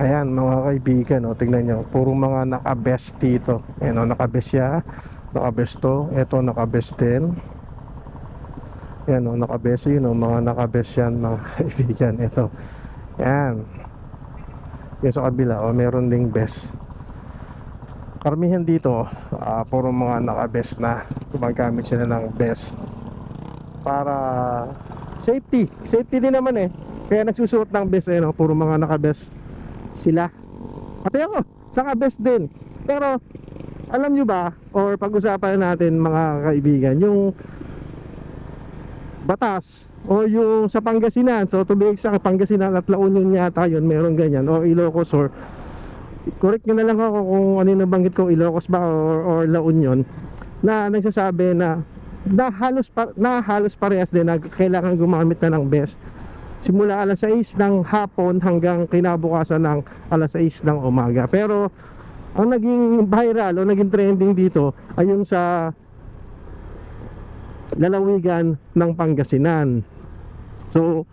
Ayan mga kaibigan, oh, tingnan nyo. Puro mga nakabest dito. Ayan, oh, nakabest siya. Nakabest to. Ito, nakabest din. Ayan, oh, nakabest yun. Oh, mga nakabest yan mga kaibigan. Ito. Ayan. Yung sa kabila, oh, meron ding best. Karamihan dito, ah, puro mga nakabest na. Gumagamit sila ng best. Para safety. Safety din naman eh. Kaya nagsusuot ng best eh, no? puro mga nakabest sila. Pati ako, nakabest din. Pero, alam nyo ba, or pag-usapan natin mga kaibigan, yung batas o yung sa Pangasinan, so to be exact, Pangasinan at La Union yata yun, meron ganyan, o Ilocos or correct nyo na lang ako kung ano yung nabanggit ko, Ilocos ba or, or La Union, na nagsasabi na na halos, pa, na halos parehas din na kailangan gumamit na ng best simula alas 6 ng hapon hanggang kinabukasan ng alas 6 ng umaga. Pero ang naging viral o naging trending dito ay yung sa lalawigan ng Pangasinan. So,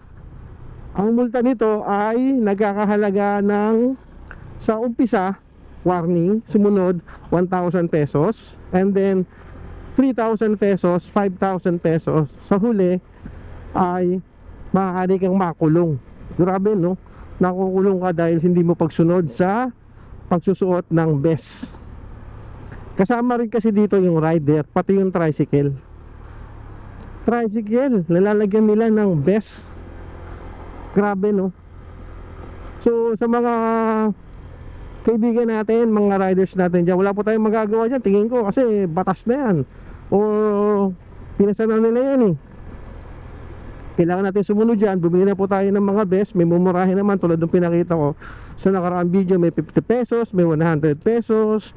ang multa nito ay nagkakahalaga ng sa umpisa, warning, sumunod 1,000 pesos and then 3,000 pesos, 5,000 pesos. Sa huli ay maaari kang makulong. Grabe no? Nakukulong ka dahil hindi mo pagsunod sa pagsusuot ng best. Kasama rin kasi dito yung rider, pati yung tricycle. Tricycle, nalalagyan nila ng best. Grabe no? So sa mga kaibigan natin, mga riders natin dyan, wala po tayong magagawa dyan, tingin ko kasi batas na yan. O pinasana nila yan eh kailangan natin sumunod dyan bumili na po tayo ng mga best. May mumurahin naman tulad ng pinakita ko. Sa nakaraang video may 50 pesos may 100 pesos.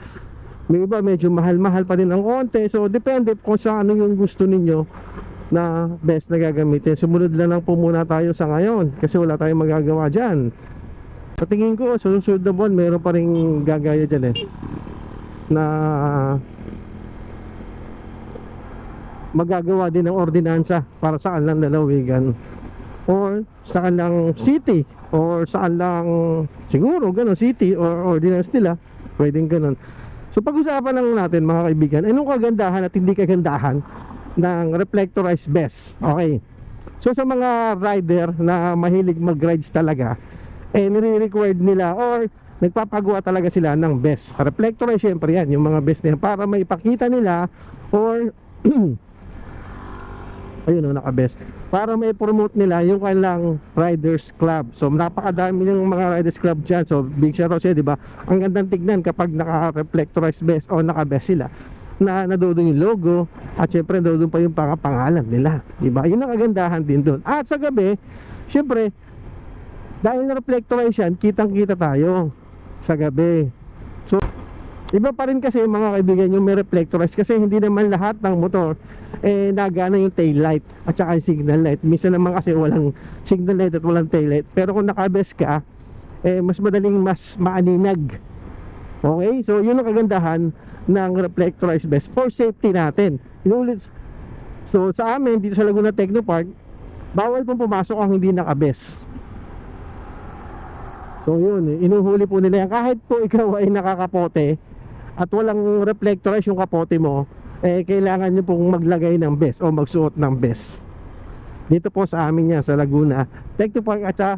May iba medyo mahal-mahal pa din ang konti. So depende kung sa ano yung gusto ninyo na best na gagamitin. Sumunod lang lang po muna tayo sa ngayon kasi wala tayong magagawa dyan. Sa tingin ko sa susunod na buwan mayroon pa rin gagaya dyan eh na magagawa din ng ordinansa para saan lang lalawigan. Or saan lang city or saan lang siguro ganun city or ordinance nila pwedeng ganun. So pag-usapan lang natin mga kaibigan anong kagandahan at hindi kagandahan ng reflectorized vest okay. So sa mga rider na mahilig mag-rides talaga eh nire-required nila or nagpapagawa talaga sila ng best reflectorized syempre yan yung mga best yan para maipakita nila or ayun o naka-best. Para may promote nila yung kanilang riders club. So napakadami ng mga riders club dyan. So big shout out siya di ba? Ang gandang tignan kapag naka-reflectorized best o naka-best sila. Na nadoon yung logo at syempre nadoon pa yung pang- pangalan nila di ba? Yun ang kagandahan din doon at sa gabi syempre dahil na reflectorized yan kitang kita tayo sa gabi Iba pa rin kasi mga kaibigan yung may reflectorized kasi hindi naman lahat ng motor eh nagana yung tail light at saka yung signal light. Minsan naman kasi walang signal light at walang tail light. Pero kung nakabes ka, eh mas madaling mas maaninag. Okay? So yun ang kagandahan ng reflectorized vest for safety natin. Inulit So sa amin dito sa Laguna Technopark, bawal pong pumasok ang hindi nakabes. So yun, inuhuli po nila yan. Kahit po ikaw ay nakakapote at walang reflectorize yung kapote mo, eh kailangan nyo pong maglagay ng best o magsuot ng best. Dito po sa amin yan sa Laguna, Technopark at sa,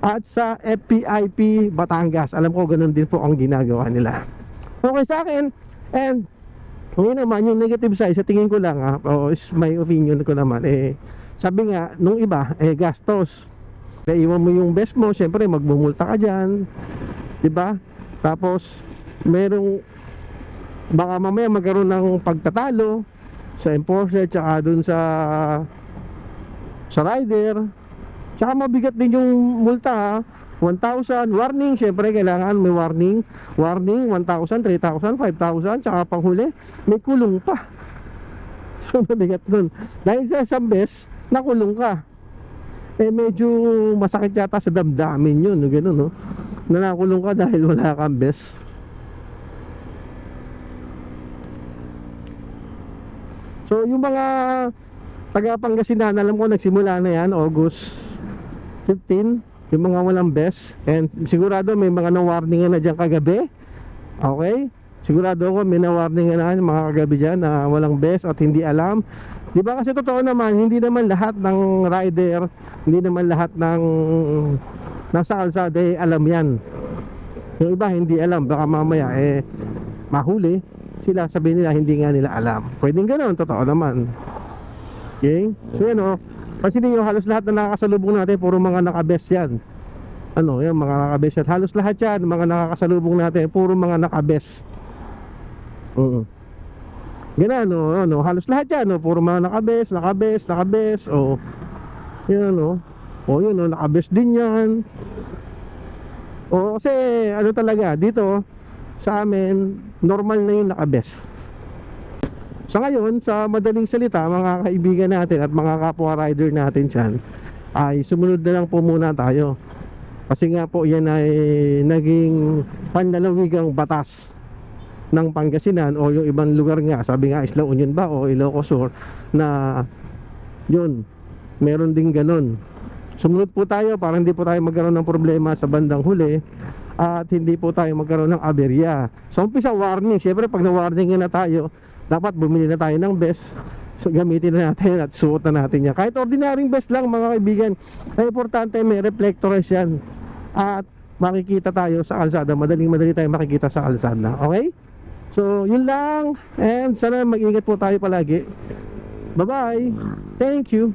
at sa FPIP Batangas. Alam ko ganun din po ang ginagawa nila. Okay sa akin, and ngayon naman yung negative side sa tingin ko lang ha, o is my opinion ko naman eh sabi nga nung iba eh gastos kaya iwan mo yung best mo syempre magmumulta ka dyan ba tapos merong baka mamaya magkaroon ng pagtatalo sa enforcer tsaka dun sa sa rider. Tsaka mabigat din yung multa ha? 1,000 warning. Syempre kailangan may warning. Warning 1,000 3,000 5,000 tsaka panghuli may kulong pa. So mabigat dun. Dahil sa isang bes nakulong ka. Eh medyo masakit yata sa damdamin yun no, ganun no? Na nakulong ka dahil wala kang bes So yung mga taga Pangasinan, alam ko nagsimula na yan, August 15. yung mga walang best and sigurado may mga na-warning na dyan kagabi. Okay? Sigurado ako may na-warning na mga kagabi dyan na walang best at hindi alam. Di ba kasi totoo naman hindi naman lahat ng rider hindi naman lahat ng nasa kalsada eh, alam yan. Yung iba hindi alam baka mamaya eh mahuli sila sabihin nila hindi nga nila alam pwedeng ganoon totoo naman okay so yan o Pansinin nyo, halos lahat na nakakasalubong natin, puro mga nakabest yan. Ano, yan, mga nakabest yan. Halos lahat yan, mga nakakasalubong natin, puro mga nakabest. Oo. Ganun, ano, ano, halos lahat yan, no? puro mga nakabest, nakabest, nakabest, o. Yan, ano. O, yun, no, nakabest din yan. O, kasi, ano talaga, dito, sa amin, normal na yung nakabest. Sa ngayon, sa madaling salita, mga kaibigan natin at mga kapwa rider natin dyan, ay sumunod na lang po muna tayo. Kasi nga po yan ay naging panlalawigang batas ng Pangasinan o yung ibang lugar nga, sabi nga Isla Union ba o Ilocos Sur na yun, meron din ganun. Sumunod po tayo para hindi po tayo magkaroon ng problema sa bandang huli at hindi po tayo magkaroon ng aberya. So umpisa warning, syempre pag na-warning na tayo, dapat bumili na tayo ng best. So, gamitin na natin at suot na natin yan. Kahit ordinaryong best lang mga kaibigan ay importante may reflectors yan. At makikita tayo sa kalsada. Madaling madali tayo makikita sa kalsada. Okay? So yun lang. And sana mag-ingat po tayo palagi. Bye bye thank you